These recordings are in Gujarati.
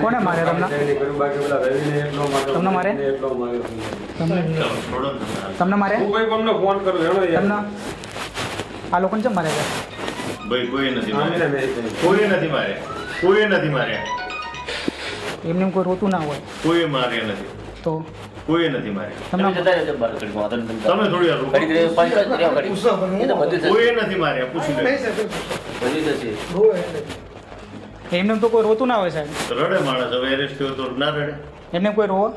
કોને માર્યા તમને? મારે? તમને ને મારે હું અમને ફોન કરું હેડો યાર. તમને? આ લોકોને ચમ મારે ભાઈ કોઈ નથી આમને માર્યા. મેં કહ્યું. કોઈ નથી માર્યા. કોઈ નથી માર્યા. એમને એમ કોઈ રોતું ના હોય. કોઈ માર્યા નથી. તો? કોઈ નથી માર્યા. તમને જતા રહેજો બહાર ઘડીક વાંધો નહીં, તમે તમે થોડી વાર રૂકો. ઘડીક પાંચ જ રહ્યો ઘડીક. એ તો બધું કોઈ નથી માર્યા પૂછી લે. બધું થશે. એમને તો કોઈ રોતું ના હોય સાહેબ. રડે માણસ હવે એરેસ્ટ થયો તો ના રડે. એમને કોઈ રોવો?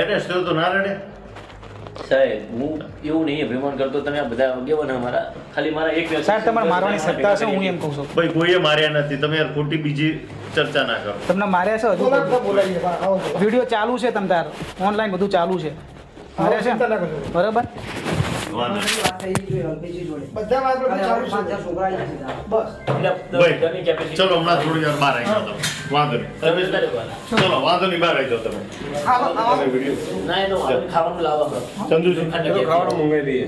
એરેસ્ટ થયો તો ના રડે. સાહેબ હું એવું નહીં અભિમાન કરતો તમે આ બધા આગેવાન અમારા. ખાલી મારા એક સાહેબ તમારે મારવાની સત્તા છે હું એમ કહું છું. ભાઈ કોઈએ માર્યા નથી. તમે યાર ખોટી બીજી ચર્ચા ના કરો. તમને માર્યા છે હજુ વીડિયો ચાલુ છે તમ તાર. ઓનલાઈન બધું ચાલુ છે. માર્યા છે? બરાબર? ચાલુ હમણાં થોડી વાર બહાર આવી જાઓ તમે. વાંધો નહીં. ચલો વાંધો નહીં બહાર આવી જાઓ તમે. ચંદુજી. મંગાવી દઈએ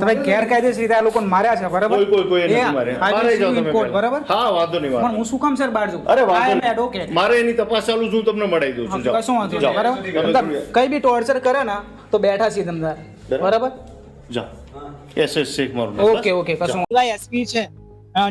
તમે ગેરકાયદેસર રીતે આ લોકોને માર્યા છે બરાબર? કોઈ કોઈ કોઈ નથી કોર્ટ, બરાબર? હા વાંધો નહીં પણ વાંધો હું શું કામ સર બહાર જઉં? અરે વાંધો. મારે એની તપાસ ચાલુ છું તમને મળાઈ દઉં છું. કશું વાંધો નહીં, બરાબર? કઈ બી ટોર્ચર કરે ને તો બેઠા છીએ તમ બરાબર? જાઓ એસ એસ શેખ મારું ઓકે ઓકે કશું એવા એસપી છે.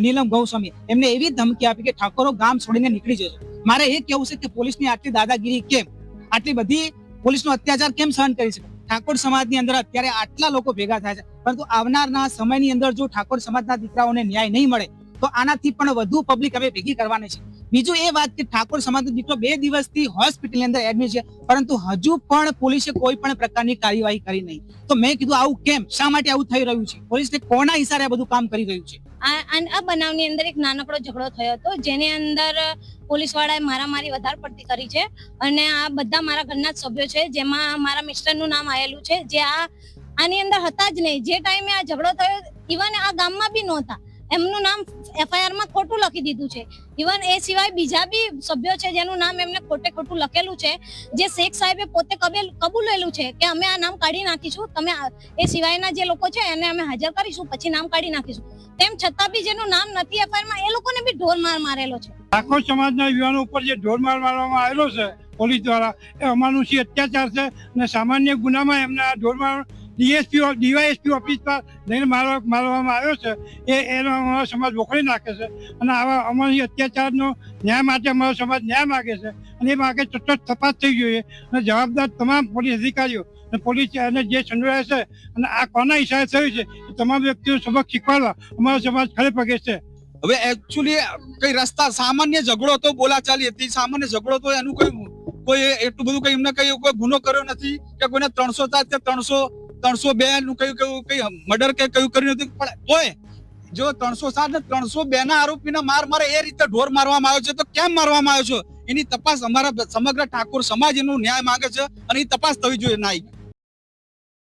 નીલમ ગૌસ્વામી. એમને એવી ધમકી આપી કે ઠાકોરો ગામ છોડીને નીકળી જશે. મારે એ કેવું છે કે પોલીસની આટલી દાદાગીરી કેમ? આટલી બધી પોલીસનો અત્યાચાર કેમ સહન કરી શકે? ઠાકોર સમાજની અંદર અત્યારે આટલા લોકો ભેગા થાય છે. પરંતુ આવનારના સમયની અંદર જો ઠાકોર સમાજના દીકરાઓને ન્યાય નહીં મળે તો આનાથી પણ વધુ પબ્લિક હવે ભેગી કરવાની છે. બીજું એ વાત કે ઠાકોર સમાજનો દીકરો બે દિવસથી હોસ્પિટલની અંદર એડમિટ છે, પરંતુ હજુ પણ પોલીસે કોઈ પણ પ્રકારની કાર્યવાહી કરી નહીં. તો મેં કીધું, આવું કેમ? શા માટે આવું થઈ રહ્યું છે? પોલીસને કોના હિસારે આ બધું કામ કરી રહ્યું છે? આ બનાવની અંદર એક નાનકડો ઝઘડો થયો હતો, જેની અંદર પોલીસ વાળાએ મારામારી વધારે પડતી કરી છે. અને આ બધા મારા ઘરના જ સભ્યો છે, જેમાં મારા મિસ્ટરનું નામ આવેલું છે, જે આ, આની અંદર હતા જ નહીં. જે ટાઈમે આ ઝઘડો થયો ઇવન આ ગામમાં બી નહોતા. એમનું નામ એફઆઈઆરમાં ખોટું લખી દીધું છે. ઇવન એ સિવાય બીજા બી સભ્યો છે જેનું નામ એમને ખોટે ખોટું લખેલું છે. જે શેખ સાહેબે પોતે કબેલ કબૂલેલું છે કે અમે આ નામ કાઢી નાખીશું. તમે એ સિવાયના જે લોકો છે એને અમે હાજર કરીશું, પછી નામ કાઢી નાખીશું. તેમ છતાં બી જેનું નામ નથી એફઆઈઆરમાં, એ લોકોને બી ઢોર માર મારેલો છે. ઠાકોર સમાજના યુવાનો ઉપર જે ઢોરમાર મારવામાં આવેલો છે, પોલીસ દ્વારા, એ અમાનુષી અત્યાચાર છે અને સામાન્ય ગુનામાં એમને આ ઢોરમાર ડીએસપી ડીવાયએસપી ઓફિસ પર લઈને મારવા, મારવામાં આવ્યો છે. એ, એનો અમારો સમાજ વખોડી નાખે છે. અને આવા અમારી અત્યાચારનો ન્યાય માટે અમારો સમાજ ન્યાય માગે છે. અને એ માગે ચોક્કસ તપાસ થઈ જોઈએ. અને જવાબદાર તમામ પોલીસ અધિકારીઓ અને પોલીસ અને જે સંડોળાય છે અને આ કોના ઈશારે થયું છે તમામ વ્યક્તિઓ સબક શીખવાડવા અમારો સમાજ ખરે પગે છે. હવે એકચ્યુઅલી કઈ રસ્તા, સામાન્ય ઝઘડો તો બોલાચાલી હતી. સામાન્ય ઝઘડો તો એનું કોઈ કોઈ એટલું બધું કઈ એમને કઈ કોઈ ગુનો કર્યો નથી કે કોઈને ત્રણસો સાત કે ત્રણસો ત્રણસો બે નું કયું કયું કઈ મર્ડર કે કયું કર્યું નથી પણ ઓય, જો ત્રણસો સાત ને ત્રણસો બે ના આરોપીને માર મારે એ રીતે ઢોર મારવામાં આવ્યો છે, તો કેમ મારવામાં આવ્યો છે? એની તપાસ અમારા સમગ્ર ઠાકોર સમાજ એનું ન્યાય માંગે છે અને એ તપાસ થવી જોઈએ નાઈ